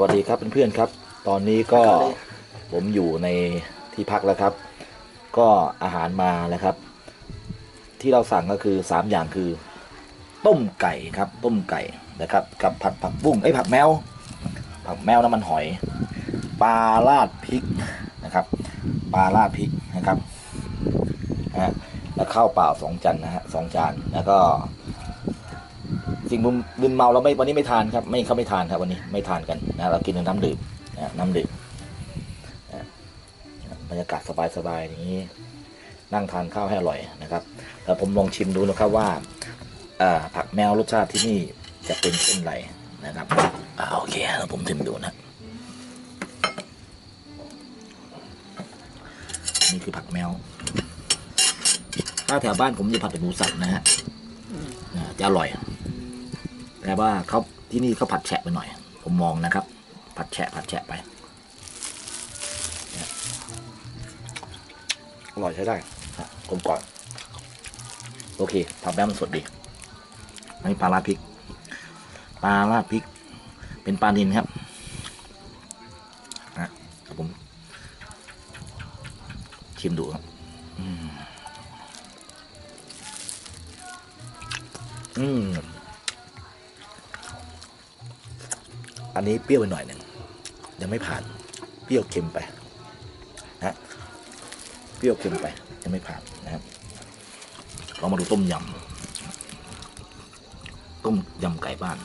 วัสดีครับเพื่อนๆครับ ตอนนี้ก็ผมอยู่ในที่พักแล้วครับ ก็อาหารมาแล้วครับ ที่เราสั่งก็คือสามอย่างคือ ต้มไก่ครับ ต้มไก่นะครับ กับผัดผักบุ้งไอ้ยผักแมว ผักแมวน้ำมันหอยปลาราดพริกนะครับปลาราดพริกนะครับนะฮะแล้วข้าวเปล่าสองจานนะฮะสองจานแล้วก็ สิ่งมึนมึนเมาเราไม่วันนี้ไม่ทานครับ ไม่เขาไม่ทานครับวันนี้ไม่ทานกันนะเรากินน้ำดื่มนะน้ำดื่มบรรยากาศสบายๆอย่างนี้ นั่งทานข้าวให้อร่อยนะครับแล้วผมลองชิมดูนะครับว่าอ่าผักแมวรสชาติที่นี่จะเป็นเช่นไรนะครับอโอเคแล้วผมชิมดูนะนี่คือผักแมว ถ้าแถวบ้านผมจะผัดเป็นหมูสับนะฮะจะอร่อย แต่ว่าเขาที่นี่เขาผัดแฉะไปหน่อย ผมมองนะครับ ผัดแฉะผัดแฉะไปเนี่ยอร่อยใช้ได้นะกลมกล่อมโอเคผักแป้งมันสดดีอันนี้ปลาลาดพริก ปลาลาดพริก เป็นปลานินครับนะครับผม ชิมดูครับ อืม อันนี้เปรี้ยวไปหน่อยหนึ่งยังไม่ผ่านเปรี้ยวเค็มไปนะเปรี้ยวเค็มไปยังไม่ผ่านนะครับเรามาดูต้มยำต้มยำไก่บ้าน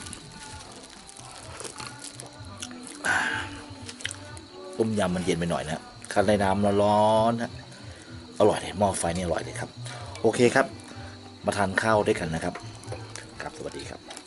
ต้มยำมันเย็นไปหน่อยนะคั้นในน้ำร้อนๆนะอร่อยเลยหม้อไฟนี่อร่อยเลยครับ โอเคครับ มาทานข้าวด้วยกันนะครับครับสวัสดีครับ